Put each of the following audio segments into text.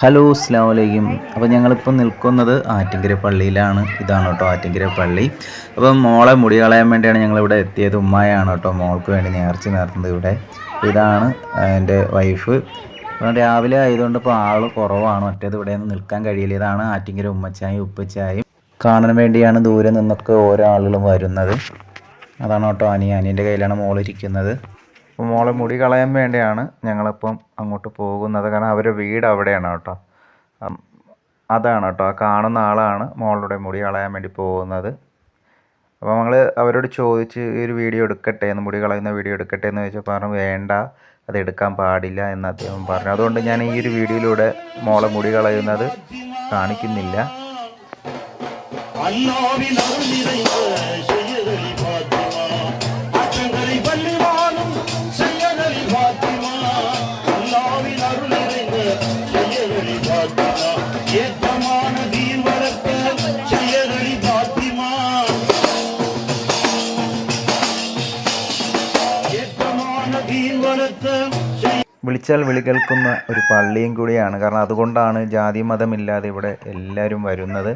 Hello അസ്ലാം വലൈക്കും അപ്പോൾ ഞങ്ങളിപ്പോൾ നിൽക്കുന്നത് ആറ്റിങ്കര പള്ളിയിലാണ് ഇതാണ് കേട്ടോ ആറ്റിങ്കര പള്ളി അപ്പം മോളെ മുടി കളയാൻ വേണ്ടിയാണ് ഞങ്ങളിവിടെ എത്തിയത്. ഉമ്മായാണ് കേട്ടോ. മോൾക്ക് വേണ്ടി നേർച്ച നേർത്തുന്നത് ഇവിടെ. ഇതാണ് എന്റെ വൈഫ്. രാവിലെ ആയതുകൊണ്ട് ഇപ്പോൾ ആൾ കുറവാണ്. മറ്റേത് ഇവിടെ നിന്ന് നിൽക്കാൻ കഴിയില്ല. ഇതാണ് ആറ്റിങ്കര ഉമ്മച്ചായും ഉപ്പച്ചായും. കാണാൻ വേണ്ടിയാണ് ദൂരെ നിന്നൊക്കെ ഓരോ ആളുകളും വരുന്നത്. അതാണ് കേട്ടോ അനിയ അനിയന്റെ കയ്യിലാണ് മോളിരിക്കുന്നത്. അപ്പോൾ മോളെ മുടി കളയാൻ വേണ്ടിയാണ് ഞങ്ങളിപ്പം അങ്ങോട്ട് പോകുന്നത്. കാരണം അവരുടെ വീട് അവിടെയാണ് കേട്ടോ. അതാണ് കേട്ടോ. കാണുന്ന ആളാണ് മോളുടെ മുടി കളയാൻ വേണ്ടി പോകുന്നത്. അപ്പോൾ ഞങ്ങൾ അവരോട് ചോദിച്ച് ഈ ഒരു വീഡിയോ എടുക്കട്ടെ എന്ന് മുടി കളയുന്ന വീഡിയോ എടുക്കട്ടെ എന്ന് ചോദിച്ചപ്പോൾ പറഞ്ഞു വേണ്ട അത് എടുക്കാൻ പാടില്ല എന്ന് അദ്ദേഹം പറഞ്ഞു. അതുകൊണ്ട് ഞാൻ ഈ ഒരു വീഡിയോയിലൂടെ മോളെ മുടി കളയുന്നത് കാണിക്കുന്നില്ല. വിളിച്ചാൽ വിളി കേൾക്കുന്ന ഒരു പള്ളിയും കൂടിയാണ്. കാരണം അതുകൊണ്ടാണ് ജാതി മതമില്ലാതെ ഇവിടെ എല്ലാവരും വരുന്നത്.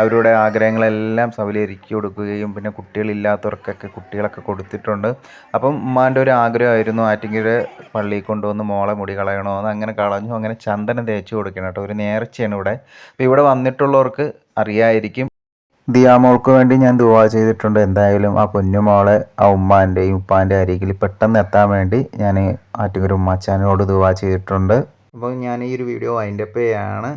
അവരുടെ ആഗ്രഹങ്ങളെല്ലാം സബലീകരിച്ചു കൊടുക്കുകയും പിന്നെ കുട്ടികളില്ലാത്തവർക്കൊക്കെ കുട്ടികളൊക്കെ കൊടുത്തിട്ടുണ്ട്. അപ്പം ഉമ്മാന്റെ ഒരു ആഗ്രഹമായിരുന്നു ആറ്റിങ്ങര പള്ളിയിൽ കൊണ്ടുവന്ന് മോളെ മുടി കളയണമെന്ന് അങ്ങനെ കളഞ്ഞു. അങ്ങനെ ചന്ദനം തേച്ച് കൊടുക്കണം കേട്ടോ. ഒരു നേർച്ചയാണ് ഇവിടെ. അപ്പോൾ ഇവിടെ വന്നിട്ടുള്ളവർക്ക് അറിയായിരിക്കും. ദിയാമോൾക്ക് വേണ്ടി ഞാൻ ദുവാ ചെയ്തിട്ടുണ്ട്. എന്തായാലും ആ കുഞ്ഞുമോളെ ആ ഉമ്മാന്റെയും ഉപ്പാന്റെ അരികിൽ പെട്ടെന്ന് എത്താൻ വേണ്ടി ഞാൻ ആറ്റുകര ഉമ്മാച്ചാനോട് ദുവാ ചെയ്തിട്ടുണ്ട്. അപ്പോൾ ഞാൻ ഈ ഒരു വീഡിയോ അതിന്റെ പേയാണ്